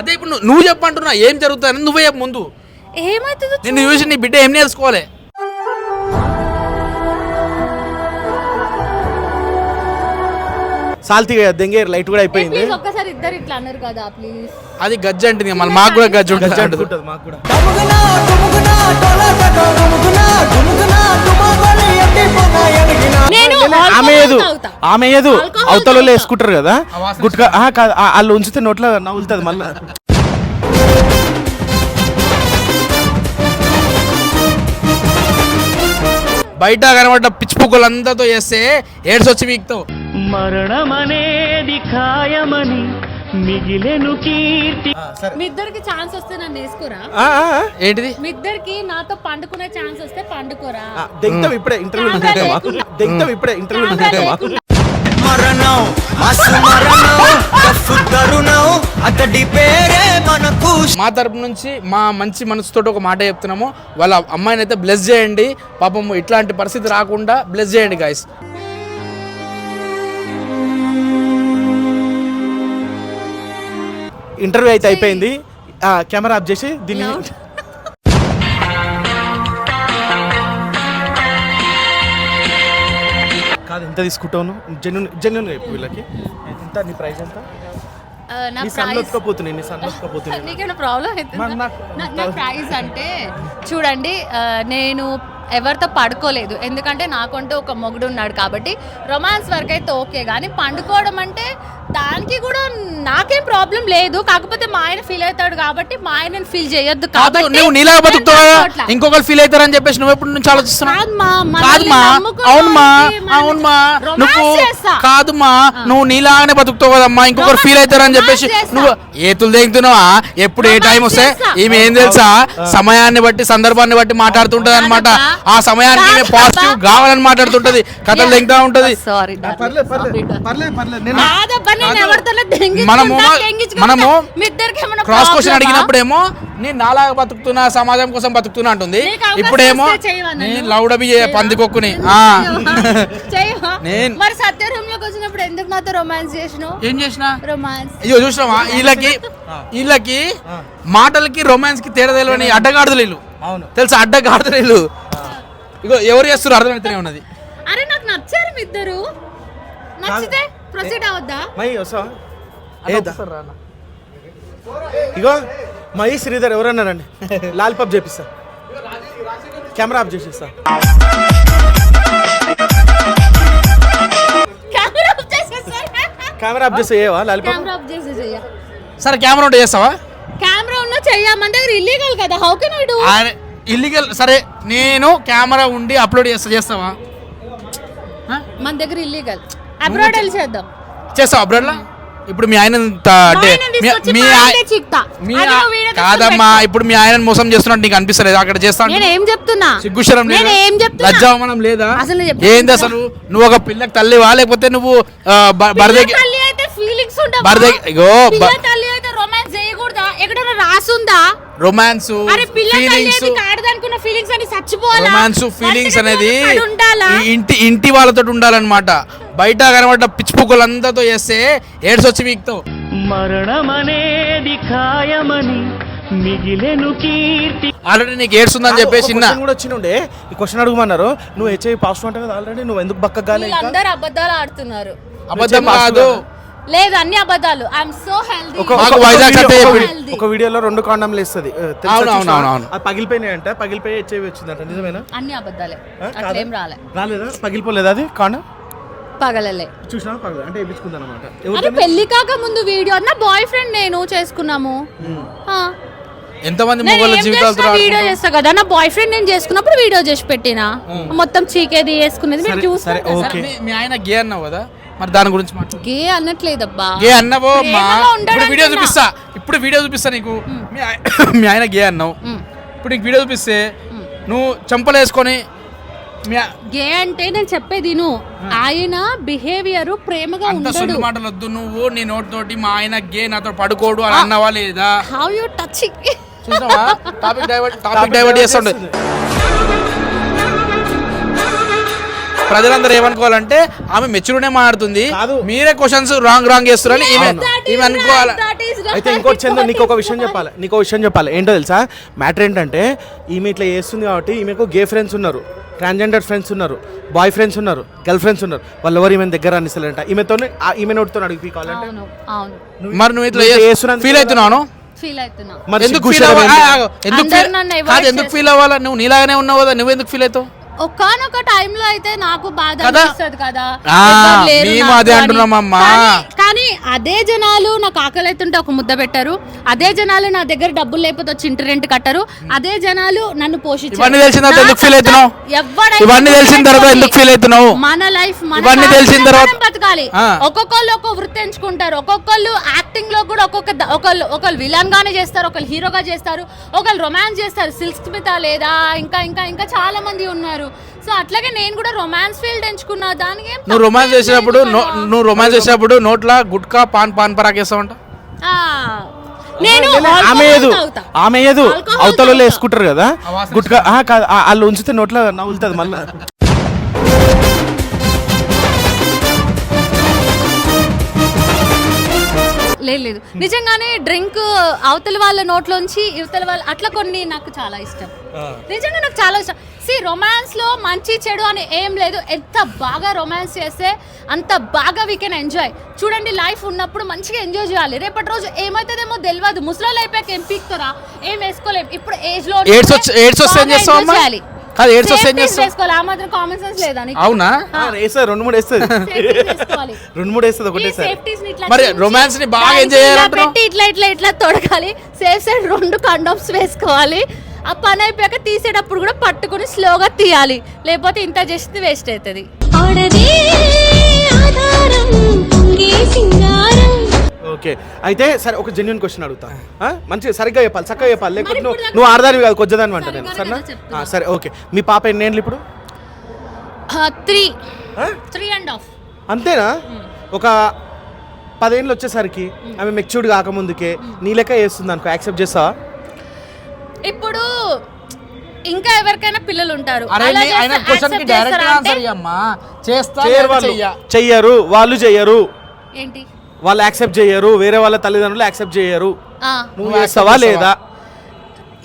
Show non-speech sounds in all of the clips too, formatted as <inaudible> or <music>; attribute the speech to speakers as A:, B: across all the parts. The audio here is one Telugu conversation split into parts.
A: అదే ఇప్పుడు నువ్వు- చెప్పంటున్నా ఏం జరుగుతుందని నువ్వే చెప్పు ముందు.
B: ఏమవుతుందో
A: నిన్ను చూసి నీ బిడ్డ ఏం నేర్చుకోవాలి?
C: సాల్తీ దెంగే లైట్ కూడా అయిపోయింది.
B: ప్లీజ్ ఒక్కసారి ఇద్దరు ఇట్లా అన్నారు కదా ప్లీజ్
A: అది గజ్జ అంటుంది మళ్ళీ మాకు కూడా గజ్జ ఉంటుంది అంటుంది.
C: మాకు కూడా. ఆమె ఏదు ఏదు అవతల. వేసుకుంటారు కదా గుట్కా ఆ, కాదు, ఆ, వాళ్ళు ఉంచితే నోట్లో నవ్వులుతుంది మళ్ళీ.
A: బయట కనబడ్డ పిచ్చి పుక్కులందరితో చేస్తే ఏడ్స్ వచ్చి వీక్తావు
D: మరణమనేది ఖాయమని మిగిలెను కీర్తి.
B: మీ ఇద్దరికి ఛాన్స్ వస్తే నన్ను వేసుకోరా.
A: ఏంటిది?
B: మీ ఇద్దరికి నాతో పండుకునే ఛాన్స్ వస్తే పండుకోరా?
C: దెంగతాం ఇప్పుడే ఇంటర్వ్యూ. దెంగతాం ఇప్పుడే ఇంటర్వ్యూ.
E: మరణం మస్తు మరణం అతడి పేరే మనకు.
A: మా తరపు నుంచి మా మంచి మనసుతో ఒక మాట చెప్తున్నాము. వాళ్ళ అమ్మాయిని అయితే బ్లెస్ చేయండి. పాపం ఇట్లాంటి పరిస్థితి రాకుండా బ్లెస్ చేయండి గాయస్
C: ఇంటర్వ్యూ అయితే అయిపోయింది. కెమెరా ఆఫ్ చేసి దీన్ని. కాదు ఎంత తీసుకుంటాను జెన్యున్ జెన్యున్ చెప్పు వీళ్ళకి. ఎంత నీ ప్రైస్ <laughs> ఎంత?
B: నా ప్రాబ్లం
C: నాకు-
B: ప్రైస్ అంటే చూడండి ఆ, నేను ఎవరితో పడుకోలేదు. ఎందుకంటే నాకంటూ ఒక మొగుడు ఉన్నాడు కాబట్టి రొమాన్స్ వరకు అయితే ఓకే కానీ పండుకోవడం అంటే దానికి కూడా నాకేం ప్రాబ్లం లేదు. కాకపోతే మా ఆయన ఫీల్ అవుతాడు కాబట్టి మా ఆయన ఫీల్ చేయొద్దు.
A: కాదు
B: కాబట్టి
A: నువ్వు నీలా బతుకుతావు. ఇంకొకరు ఫీల్ అవుతారని చెప్పేసి నువ్వు ఎప్పటి నుంచి ఆలోచిస్తున్నావు?
B: కాదు మా, మనల్ని
A: కాదుమా?
B: నమ్ముకున్న
A: అవునుమా?
B: వాళ్ళకి మనం
A: అవునుమా?
B: romance
A: నువ్వు. కాదుమా? నువ్వు నీలాగానే బతుకుతావు కదమ్మా? ఇంకొకరు ఫీల్ అవుతారని చెప్పేసి. నువ్వు ఏతులు దేగుతున్నావా? ఎప్పుడు ఏ టైం వస్తే. ఈమె ఏం తెలుసా? సమయాన్ని బట్టి సందర్భాన్ని బట్టి మాట్లాడుతుంటది అనమాట. ఆ సమయానికి ఈమె. పాజిటివ్ కావాలని మాట్లాడుతుంటది. కథలు దిగుతా ఉంటది.
B: సారీ
C: పర్లేదు పర్లేదు పర్లేదు పర్లేదు నేను
B: కాదబ్బా నేను
A: కాదు.
B: ఎవరితోనో దెంగించుకుంటా,
A: మనము. మనము క్రాస్ క్వశ్చన్? అడిగినప్పుడేమో నేను నాలాగా బతుకుతున్నా సమాజం కోసం బతుకుతున్నా అంటుంది. ఇప్పుడేమో? నేను లౌడబి పందికొక్కుని? నేను-
B: మరి సత్య రూమ్లోకి వచ్చినప్పుడు ఎందుకు నాతో రొమాన్స్ చేసినావు?
A: ఏం చేసిన?
B: రొమాన్స్
A: అయ్యో చూసినావా? <laughs> వీళ్ళకి వీళ్ళకి మాటలకి రొమాన్స్కి తేడా తెలియని అడ్డగాడుదలు వీళ్ళు.
C: అవును.
A: తెలుసా? అడ్డగాడుదలు వీళ్ళు. ఇగో ఎవరు చేస్తారు అర్థమైతేనే ఉన్నది.
B: అరే నాకు నచ్చారు మీ ఇద్దరు నచ్చితే ప్రొసీడ్ అవద్దా?
C: మై వస్తా. ఏదా? ఇగో మై శ్రీధర్ ఎవరన్నారండి? లాలిపాప్ చేపిస్తా. కెమెరా ఆఫ్ చేసిస్తా.
B: కెమెరా ఆఫ్ చేసేసారు
C: కెమెరా ఆఫ్ చేస్తే ఏవా లాలిపాప్
B: కెమెరా ఆఫ్ చేసేసేయ
A: సరే కెమెరా ఉంటే చేస్తావా?
B: కెమెరా ఉన్నా చెయ్య. మన దగ్గర ఇల్లీగల్ కదా. How can I do
A: illegal సరే నేను కెమెరా ఉండి అప్లోడ్ చేస్తా చేస్తావా?
B: మన దగ్గర ఇల్లీగల్ అబ్రాడ్ వెళ్ళి చేద్దాం.
A: చేస్తావా అబ్రాడ్లా ఇప్పుడు మీ ఆయన అంటే మీ- మీ కాదమ్మా. ఇప్పుడు మీ ఆయన మోసం చేస్తున్నట్టు నీకు అనిపిస్తలేదు. అక్కడ చేస్తా
B: నేను ఏం చెప్తున్నా?
A: సిగ్గుశరం లేదా?
B: నేను ఏం చెప్తున్నా?
A: లజ్జావమానం లేదా?
B: అసలు.
A: ఏంది అసలు? నువ్వు ఒక పిల్లకి తల్లివా? లేకపోతే నువ్వు ఆ, బ-
B: పిల్ల
A: బర్త్డేకి
B: తల్లి అయితే ఫీలింగ్స్ ఉండవా?
A: బర్త్డే ఇగో
B: పిల్ల తల్లి అయితే రొమాన్స్ చేయకూడదా? ఎక్కడైనా రాసుందా?
A: రొమాన్స్ ఫీలింగ్స్ రొమాన్స్ ఫీలింగ్స్ అనేది ఇంటి ఇంటి వాళ్ళతో ఉండాలన్నమాట. బయట కనబడ్డ పిచ్చి పుక్కులందరితో చేస్తే ఏడ్స్ వచ్చి వీక్తావు
D: మరణమనేది ఖాయమని మిగిలెను కీర్తి.
A: ఆల్రెడీ నీకు ఏడ్స్ ఉందని చెప్పేసి
C: question కూడా వచ్చినుండే ఈ క్వశ్చన్ అడుగుమన్నారు. నువ్వు హెచ్ఐవి పాజిటివ్ అంటే కదా ఆల్రెడీ నువ్వు ఎందుకు బక్క గాలే ఇంకా?
B: వీళ్ళందరూ అబద్ధాలు ఆడుతున్నారు.
A: అబద్ధం
C: పాస్
A: కాదు?
B: లేదు అన్ని అబద్ధాలు. ఐఎమ్ సో హెల్దీ
A: మాకు వైజాగ్
C: ఒక
A: సత్య
C: వీడియో-
A: చెప్పిండు.
B: Healthy.
C: ఒక వీడియోలో రెండు కాండంలు ఇస్తుంది
A: అవును, అవును, అవును, అవును.
C: అది పగిలిపోయినాయి అంట పగిలిపోయి హెచ్ఐవి వచ్చిందంట నిజమేనా?
B: అన్ని అబద్ధాలే.
C: ఆ, కాదా?
B: అట్లేం రాలే.
C: రాలేదా? పగిలిపోలేదా అది? కాండం?
B: పగలలే.
C: చూసినా? పగల అంటే వేయించుకుంది అనమాట
B: అరే పెళ్ళి కాక ముందు వీడియో. నా బాయ్ ఫ్రెండ్ నేను చేసుకున్నాము. ఆ.
A: ఎంతమంది
B: నేను
A: మొగోళ్ళ
B: ఏం
A: జీవితాలతో
B: చేసినా వీడియో చేస్తా కదా. నా బాయ్ ఫ్రెండ్ నేను చేసుకున్నప్పుడు వీడియో చేసి పెట్టినా. మొత్తం చీకేది వేసుకునేది మీరు
C: సరే,
B: చూస్తారు
C: సరే,
B: కదా.
C: ఓకే.
A: మీ- మీ ఆయన గే అన్నావు కదా? మరి దాని గురించి మాట్లాడు.
B: గే అనట్లేదబ్బా
A: గే అన్నావో మా
B: ప్రేమలో ఉండడం
A: ఇప్పుడు వీడియో
B: కన్నా.
A: చూపిస్తా. ఇప్పుడు వీడియో చూపిస్తా నీకు. మీ ఆయ- <coughs> మీ ఆయన గే అన్నావు. ఇప్పుడు నీకు వీడియో చూపిస్తే నువ్వు చెంపలు వేసుకొని మీ ఆ-
B: గే అంటే నేను చెప్పేది నువ్వు ఆయన బిహేవియర్ ప్రేమగా
A: అంత
B: ఉండడు.
A: సొల్లు మాటలు వద్దు. నువ్వు నీ నోటితోటి మా ఆయన గే నాతో పడుకోడు అని అన్నావా లేదా?
B: హౌ యూ టచ్
A: చూసావా? టాపిక్ డైవర్ట్ టాపిక్ డైవర్ట్ చేస్తుండే. ప్రజలందరూ ఏమనుకోవాలంటే ఆమె మెచ్యూర్నే మాట్లాడుతుంది
C: కాదు.
A: మీరే క్వశ్చన్స్ రాంగ్ రాంగ్ చేస్తున్నారని ఈమె ఈమె అనుకోవాలి.
C: అయితే ఇంకోటి చందు నీకు ఒక విషయం చెప్పాలి. నీకు ఒక విషయం చెప్పాలి. ఏంటో తెలుసా? మ్యాటర్ ఏంటంటే ఈమె ఇట్లా చేస్తుంది కాబట్టి ఈమెకు గే ఫ్రెండ్స్ ఉన్నారు. ట్రాన్స్జెండర్ ఫ్రెండ్స్ ఉన్నారు. బాయ్ ఫ్రెండ్స్ ఉన్నారు. గర్ల్ ఫ్రెండ్స్ ఉన్నారు. వాళ్ళు ఎవరు ఈమె దగ్గర అనిస్తలేంట ఈమెతో ఈమె నోటితో అడిగి కావాలంటే.
A: మరి నువ్వు ఇట్లా
C: నువ్వు చేస్తున్నందుకు
A: ఫీల్ అవుతున్నాను
B: ఫీల్ అవుతున్నా
C: మరి
A: ఎందుకు ఫీల్ అవ్వాలి? ఎందుకు. ఫీల్ అవ్వాలా? నువ్వు నీలాగానే ఉన్నావు కదా నువ్వు ఎందుకు ఫీల్ అవుతావు?
B: ఒకానొక టైంలో అయితే నాకు బాధ
A: కదా?
B: అనిపిస్తుంది కదా
A: ఆ,
B: ఎవ్వరు లేరు
A: మేము
B: నాకు
A: అదే
B: అని.
A: అంటున్నామమ్మా.
B: కానీ- కానీ అదే జనాలు నాకు ఆకలి అవుతుంటే ఒక ముద్ద పెట్టారు అదే జనాలు నా దగ్గర డబ్బులు లేకపోతే వచ్చి ఇంటి రెంట్ కట్టారు అదే జనాలు నన్ను పోషించారు
A: ఇవన్నీ తెలిసిన తర్వాత
B: నా
A: ఎందుకు feel
B: కష్టం
A: అవుతున్నావు?
B: ఎవడైనా
A: ఇవన్నీ తెలిసిన తర్వాత
B: పెట్టుకొని
A: ఎందుకు ఫీల్ అవుతున్నావు
B: మన లైఫ్ మన
A: ఇవన్నీ తెలిసిన తర్వాత-
B: బతకాలి
A: ఆ.
B: ఒక్కొక్కళ్ళు ఒక్కొక్క వృత్తి ఎంచుకుంటారు ఒక్కొక్కళ్ళు యాక్టింగ్లో కూడా ఒక్కొక్క ద- ఒకళ్ళు ఒకళ్ళు విలన్ గానే చేస్తారు ఒకళ్ళు హీరోగా చేస్తారు ఒకళ్ళు రొమాన్స్ చేస్తారు సిల్క్ స్మిత లేదా ఇంకా ఇంకా ఇంకా చాలా మంది ఉన్నారు సో అట్లాగే నేను కూడా రొమాన్స్ ఫీల్డ్ ఎంచుకున్నా దానికి ఏం
A: నువ్వు రొమాన్స్ చేసినప్పుడు. నువ్వు రొమాన్స్ చేసినప్పుడు నోట్ల గుట్కా పాన్ పాన్ పరాకేస్తావంట
B: ఆ, నేను
C: ఆమె ఏదు. ఆమె ఏదు అవతల. వేసుకుంటారు కదా గుట్కా ఆ, కాదు ఆ, వాళ్ళు ఉంచితే నోట్లో నవ్వులుతుంది మళ్ళీ.
B: లేదు లేదు. నిజంగానే డ్రింక్ అవతల వాళ్ళ నోట్లోంచి ఇవతల వాళ్ళ అట్లా కొన్ని నాకు చాలా ఇష్టం. నిజంగా నాకు చాలా ఇష్టం. సి రొమాన్స్లో మంచి చెడు అని ఏం లేదు. ఎంత బాగా రొమాన్స్ చేస్తే అంత బాగా వీ కెన్ ఎంజాయ్ చూడండి లైఫ్ ఉన్నప్పుడు మంచిగా ఎంజాయ్ చేయాలి. రేపటి రోజు ఏమవుతుందేమో తెలియదు ముసలి అయిపోయాక ఏం పీక్తారా ఏం వేసుకోలేం. ఇప్పుడు
A: ఏజ్లో కాదు ఏడ్స్ వస్తే ఏం
B: ఆ మాత్రం కామన్ సెన్స్ లేదా?
A: అవునా?
C: రెండు మూడు వేస్తుంది. రెండు వేస్తుంది
A: మరి ని బాగా?
B: పెట్టి ఇట్లా ఇట్లా ఇట్లా తొడగాలి. సేఫ్ సైడ్ రెండు కండోమ్స్ వేసుకోవాలి. ఆ పని అయిపోయాక తీసేటప్పుడు కూడా పట్టుకుని స్లోగా తీయాలి. లేకపోతే ఇంత చేస్తే వేస్ట్ అవుతుంది.
F: ఆడదే ఆధారం పొంగే సింగారం.
C: ఓకే. అయితే సరే ఒక జెన్యున్ క్వశ్చన్ అడుగుతా? మంచిగా సరిగ్గా చెప్పాలి చక్కగా చెప్పాలి. లేకపోతే నువ్వు నువ్వు ఆడదానివి కాదు కొద్దిదానివి అంట నేను సరేనా? సరే ఓకే. మీ పాప ఎన్నేళ్ళు ఇప్పుడు?
B: త్రీ? Three and half.
C: అంతేనా? ఒక పదేళ్ళు వచ్చేసరికి ఆమె మెచ్యూర్డ్ కాకముందుకే నీ లెక్క చేస్తుంది అనుకో యాక్సెప్ట్ చేస్తావా?
B: ఇప్పుడు ఇంకా ఎవరికైనా పిల్లలు ఉంటారు
C: చెయ్యరు వాళ్ళు చెయ్యరు.
B: ఏంటి?
C: వాళ్ళు యాక్సెప్ట్ చేయరు వేరే వాళ్ళ తల్లిదండ్రులు యాక్సెప్ట్ చేయరు
B: ఆ,
C: నువ్వు చేస్తావా లేదా?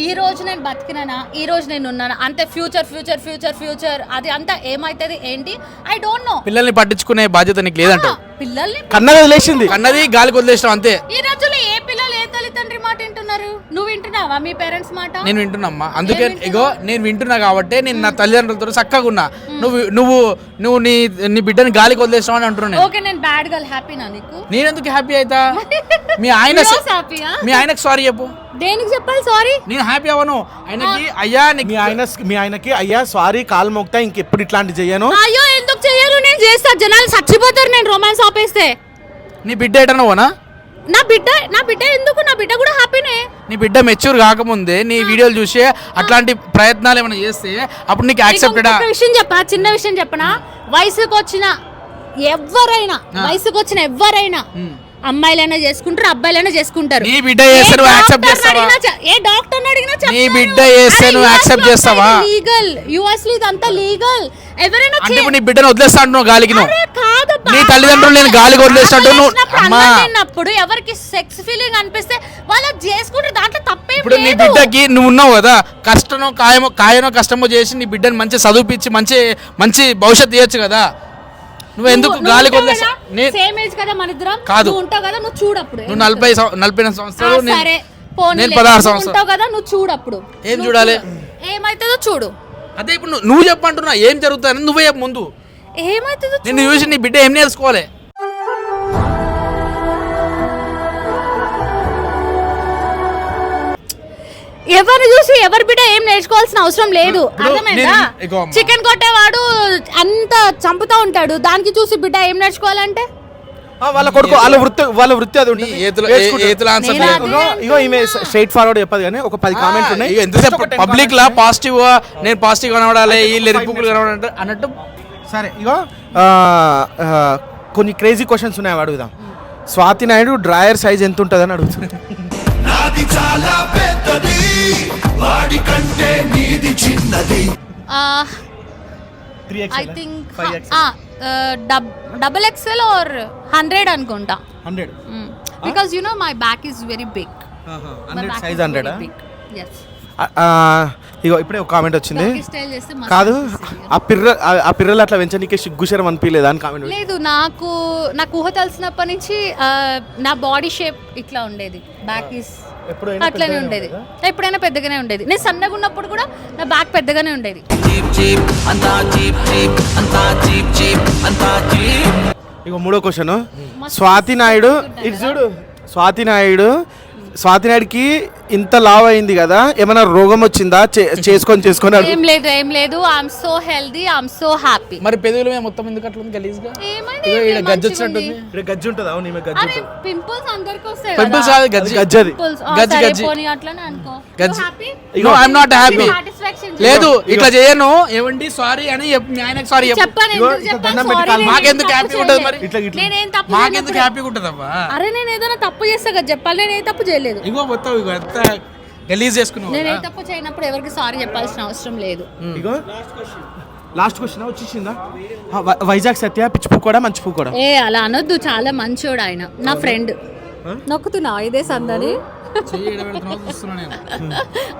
B: ఈ రోజు నేను బతికినానా? ఈ రోజు నేను ఉన్నానా? అంతే ఫ్యూచర్ ఫ్యూచర్ ఫ్యూచర్ ఫ్యూచర్ అది అంతా ఏమైతుంది? ఏంటి? ఐ డోంట్ నో
A: పిల్లల్ని పట్టించుకునే బాధ్యత నీకు లేదంట
B: పిల్లల్ని
C: కన్నగా వదిలేసింది.
A: కన్నది గాలికి వదిలేసినావు అంతే.
B: ఈ రోజుల్లో ఏ పిల్లలు ఏ తల్లిదండ్రి మాట వింటున్నారు నువ్వు వింటున్నావా మీ పేరెంట్స్ మాట?
A: నేను వింటున్నామ్మా. అందుకే? ఇగో నేను వింటున్నా కాబట్టి నేను నా తల్లిదండ్రులతో చక్కగా ఉన్నా నువ్వు నువ్వు నువ్వు నీ నీ బిడ్డని గాలికి వదిలేసినావు అని అంటున్నాను నేను.
B: ఓకే నేను బ్యాడ్ గర్ల్ హ్యాపీనా నీకు?
A: నేను ఎందుకు హ్యాపీ అవుతా మీ <laughs> ఆయన మీ ఆయనకు సారీ చెప్పు.
B: దేనికి చెప్పాలి సారీ
A: నేను హ్యాపీ అవ్వను. ఆయనకి అయ్యా నీకు
C: మీ ఆయన మీ ఆయనకి అయ్యా సారీ కాలు మోక్తా ఇంకెప్పుడు ఇట్లాంటి చెయ్యను
B: అయ్యో ఎందుకు చెయ్యరు నేను చేస్తా. జనాలు చచ్చిపోతారు నేను రొమాన్స్ ఆపేస్తే.
A: నీ బిడ్డ ఎటన్నా
B: నా బిడ్డ నా బిడ్డ ఎందుకు? నా బిడ్డ కూడా హ్యాపీనే.
A: నీ బిడ్డ మెచ్యూర్ కాకముందే నీ వీడియోలు చూసి అట్లాంటి ప్రయత్నాలు ఏమైనా చేస్తే అప్పుడు నీకు యాక్సెప్టెడా?
B: విషయం చెప్పనా? చిన్న విషయం చెప్పనా? వయసుకు వచ్చిన ఎవరైనా వయసుకు వచ్చిన ఎవరైనా అమ్మాయిలైనా చేసుకుంటారు అబ్బాయిలైనా చేసుకుంటారు
A: నీ బిడ్డ చేస్తే నువ్వు accept చేస్తావా?
B: ఏ డాక్టర్ అడిగినా
A: నీ బిడ్డ చేస్తే నువ్వు accept చేస్తావా?
B: లీగల్ యుఎస్లో ఇదంతా లీగల్ ఎవరైనా
A: అంటే నీ బిడ్డను వదిలేస్తా అంటున్నావు గాలికి నువ్వు. నీ తల్లిదండ్రులు నేను గాలికి వదిలేసినట్టు నువ్వు- అమ్మా.
B: అన్నం తిన్నప్పుడు ఎవరికి సెక్స్ ఫీలింగ్ అనిపిస్తే వాళ్ళు చేసుకుంటారు దాంట్లో తప్పేం
A: ఇప్పుడు నీ. బిడ్డకి నువ్వు ఉన్నావు కదా కష్టనో కాయమో కాయనో కష్టమో చేసి నీ బిడ్డని మంచి చదివిపించి మంచి మంచి భవిష్యత్తు ఇవ్వచ్చు కదా నువ్వు ఎందుకు నే-
B: కదా, సేమ్ ఏజ్ కదా మన ఇద్దరం?
A: కాదు.
B: నువ్వు ఉంటావు కదా? నువ్వు చూడప్పుడు
A: నువ్వు నలభై నలభై ఎనిమిది సంవత్సరాలు నేను-
B: సరే.
A: నేను పదహారు సంవత్సరాలు.
B: ఉంటావు కదా? నువ్వు చూడప్పుడు
A: ఏం
B: నువ్వు
A: చూడాలి?
B: చూడు. ఏమైతుందో చూడు.
A: అదే ఇప్పుడు నువ్వు- చెప్పంటున్నా ఏం జరుగుతుందని నువ్వే చెప్పు ముందు.
B: ఏమైతుందో చూడు.
A: నిన్ను చూసి నీ బిడ్డ ఏం నేర్చుకోవాలి?
B: ఎవరిని చూసి ఎవరి బిడ్డ ఏం నేర్చుకోవాల్సిన అవసరం లేదు. అర్థమైందా. చికెన్ కొట్టేవాడు అంత చంపుతా ఉంటాడు. దానికి చూసి బిడ్డ ఏం నేర్చుకోవాలంటే?
C: ఆ, వాళ్ళ కొడుకు వాళ్ళ వృత్తి వాళ్ళ వృత్తి అది ఉంటుంది. ఇగో ఈమె స్ట్రైట్ ఫార్వర్డ్ చెప్పదు కానీ ఒక పది కామెంట్లు ఉన్నాయి.
A: ఎంతసేపు పబ్లిక్ లా పాజిటివ్ నేను పాజిటివ్ కనబడాలి ఈ లెరిపుకులు కనబడాలి అన్నట్టు.
C: సరే ఇగో కొన్ని క్రేజీ క్వశ్చన్స్ ఉన్నాయి అవి అడుగుదాం స్వాతి నాయుడు డ్రాయర్ సైజ్ ఎంత అడుగుతుంది
G: నాది చాలా పెద్దది. వాడి కంటే నీది చిన్నది
B: I think double XL or hundred అనుకుంటా.
C: Hundred
B: because you know my back is very big
C: hundred size హండ్రెడా
B: yes
C: ఇగో ఇప్పుడే ఒక కామెంట్ వచ్చింది. కాదు. ఆ పిర్ర ఆ- పిర్రలు అట్లా వెంచనీకే సిగ్గుశరం అనిపించలేదా అని కామెంట్
B: లేదు నాకు నాకు ఊహ తెలిసినప్పటి నుంచి నా బాడీ షేప్ ఇట్లా ఉండేది. బ్యాక్ ఈస్
C: ఎప్పుడైనా
B: అట్లనే ఉండేది. ఎప్పుడైనా పెద్దగానే ఉండేది. నేను సన్నగా ఉన్నప్పుడు కూడా నా బ్యాక్ పెద్దగానే ఉండేది.
C: ఇక మూడో క్వశ్చన్ స్వాతి నాయుడు ఇటు చూడు. స్వాతి నాయుడు స్వాతి నాయుడుకి ఇంత లావ్ అయింది కదా? ఏమైనా రోగం వచ్చిందా? చేసుకొని చేసుకొని అడుగు.
B: ఏం లేదు ఏం లేదు. I'm so healthy I'm so happy
A: మరి పెదవుల మీద మొత్తం ఎందుకు అట్లా ఉంది గలీజ్గా?
B: ఏమండి
A: ఇగో ఈడ గజ్జి. వచ్చినట్టుంది
C: ఇక్కడ గజ్జి ఉంటుంది? అవును ఈమె గజ్జి
B: అరే
C: ఉంటుంది.
B: పింపుల్స్ అందరికి వస్తాయి
A: పింపుల్స్
B: కదా
A: గజ్జి.
C: గజ్జి
B: పింపుల్స్
A: గజ్జి, గజ్జి.
B: పోనీ అట్లనే అనుకో.
A: గజ్జి.
B: Happy
A: no I'm not happy
B: satisfaction
A: లేదు ఇట్లా చేయను. ఏమండి? సారీ అని చెప్పు, మీ ఆయనకు సారీ చెప్పు.
B: చెప్పాను
C: ఇగో,
B: ఎందుకు
C: ఇట్లా
B: చెప్పాను
C: దండం పెట్టి
B: సారీ
C: కాలు-
B: నేను
A: మాకెందుకు ఉంటుంది. మరి?
C: ఇట్లా ఇట్లా.
B: నేనేం తప్పు
A: మాకెందుకు హ్యాపీగా ఉంటుందమ్మా?
B: అరే నేను ఏదైనా తప్పు చేస్తా కదా చెప్పాలి. నేను ఏ తప్పు చేయలేదు.
A: ఇగో మొత్తం ఇగో ఎంత గలీజ్ చేసుకున్నావు
B: నేను ఏ తప్పు చేయనప్పుడు ఎవరికి సారీ చెప్పాల్సిన అవసరం లేదు.
C: ఇగో లాస్ట్ క్వశ్చన్ వచ్చేసిందా? వైజాగ్ సత్య పిచ్చి పూ కూడా మంచి పూ కూడా
B: ఏ అలా అనొద్దు చాలా మంచోడు ఆయన నా ఫ్రెండ్. నొక్కుతున్నా ఇదే సందని.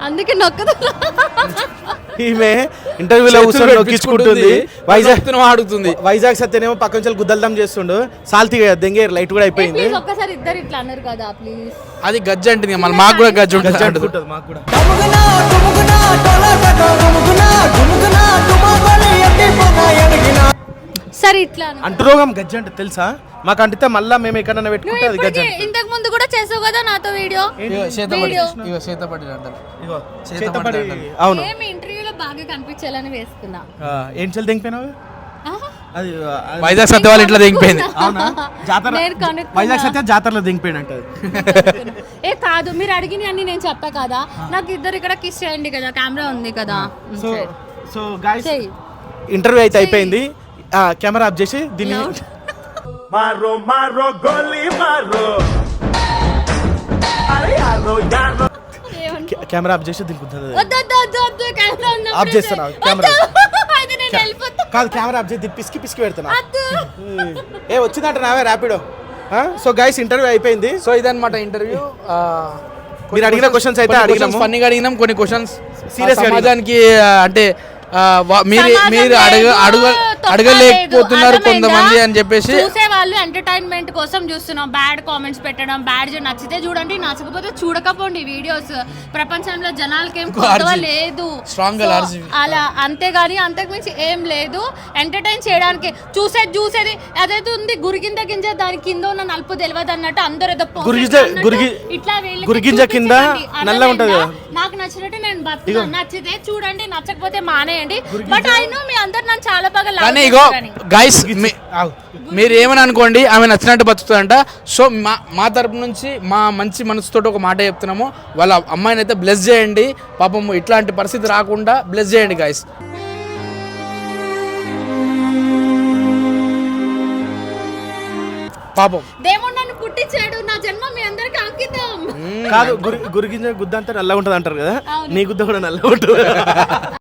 B: అందుకే నొక్కుతున్నా.
C: ఈమె ఇంటర్వ్యూలో కూర్చొని నొక్కించుకుంటుంది. వైజాగ్
A: అడుగుతుంది
C: వైజాగ్ సత్యనేమో పక్క నుంచి గుద్దల్దం చేస్తుండు. సాల్తీ దెంగే లైట్ కూడా అయిపోయింది.
B: ప్లీజ్ ఒక్కసారి ఇద్దరు ఇట్లా అన్నారు కదా ప్లీజ్
A: అది గజ్జి అంటుంది మళ్ళీ మాకు కూడా గజ్జి ఉంటుంది.
C: మాకు కూడా.
B: సరే ఇట్లా.
C: అంటురోగం గజ్జి అంటే తెలుసా? మాకు అంటితే మళ్ళా మేము ఎక్కడన్నా పెట్టుకుంటే అది గజ్జి
B: ఇంతకు ముందు కూడా చేసావు కదా నాతో వీడియో?
A: చేతపడి.
C: అవును.
B: బాగా కనిపించాలని వేసుకున్నా.
C: ఆ, ఏం చెల్లి దింగిపోయినావు. అది
A: వైజాగ్ సత్య వాళ్ళ ఇంట్లో దిగిపోయింది
C: అవునా? జాతర
B: నేను కనుక్కున్నా.
C: వైజాగ్ సత్య జాతరలో దింగిపోయాడు అంటది
B: ఏ కాదు మీరు అడిగిన అన్ని నేను చెప్పా కదా. నాకు ఇద్దరు ఇక్కడ కిస్ చేయండి కదా కెమెరా ఉంది కదా.
C: సో సో గాయస్
B: చెయ్యి.
C: ఇంటర్వ్యూ అయితే అయిపోయింది. ఆ, కెమెరా ఆఫ్ చేసి దీన్ని
G: మారో మారో గోలీ మారో.
C: కెమెరా ఆఫ్ చేసి దీనికి ఉంటుంది
B: వద్దు, వద్దు, వద్దు, వద్దు, కెమెరా ఉన్నప్పుడు
C: ఆఫ్ చేస్తున్నా. కెమెరా. కాదు కెమెరా ఆఫ్ చేసి పిసికి పిసికి పెడుతున్నా
B: వద్దు.
C: ఏ వచ్చిందంట నావే ర్యాపిడో సో గైస్ ఇంటర్వ్యూ అయిపోయింది
A: సో ఇదన్నమాట ఇంటర్వ్యూ
C: మీరు అడిగిన questions అయితే అడిగినాము.
A: ఫన్నీగా అడిగినాం కొన్ని
C: క్వశ్చన్స్గా
A: సమాజానికి అంటే మీరు మీరు అడగ అడగ అడగలేకపోతున్నారు కొంతమంది? అని చెప్పేసి
B: చూసే వాళ్ళు ఎంటర్టైన్మెంట్ కోసం చూస్తున్నాం. బ్యాడ్ కామెంట్స్ పెట్టడం బ్యాడ్ నచ్చితే చూడండి నచ్చకపోతే చూడకపోండి వీడియోస్ ప్రపంచంలో జనాలకి ఏం కొత్తగా. లేదు. అలా అంతేగాని అంతకుమించి ఏం లేదు. ఎంటర్టైన్ చేయడానికి చూసేది చూసేది అదైతే ఉంది. గురిగింజ గింజ దాని కింద ఉన్న నలుపు తెలియదు అన్నట్టు అందరు ఏదో ఇట్లా
C: గురిగింజ కింద. నల్లగా ఉంటది?
B: నాకు నచ్చినట్టు నేను బతుకుతాను నచ్చితే చూడండి నచ్చకపోతే మానేయండి. బట్ ఐ నో మీ అందరు నన్ను చాలా బాగా
A: కానీ ఇగో. గైస్ మీరు ఏమని అనుకోండి ఆమె నచ్చినట్టు బతుకుతుందంట. సో మా మా తరపు నుంచి మా మంచి మనసుతో ఒక మాట చెప్తున్నాము. వాళ్ళ అమ్మాయిని అయితే బ్లెస్ చేయండి. పాపం ఇట్లాంటి పరిస్థితి రాకుండా బ్లెస్ చేయండి గైస్ పాపం.
B: దేవుడు నన్ను పుట్టించాడు. నా జన్మ మీ అందరికి అంకితం.
C: కాదు గురి గురిగింజ గుద్ద అంతా నల్లగా ఉంటుంది అంటారు కదా. నీ గుద్ద కూడా నల్లగా ఉంటుంది <laughs>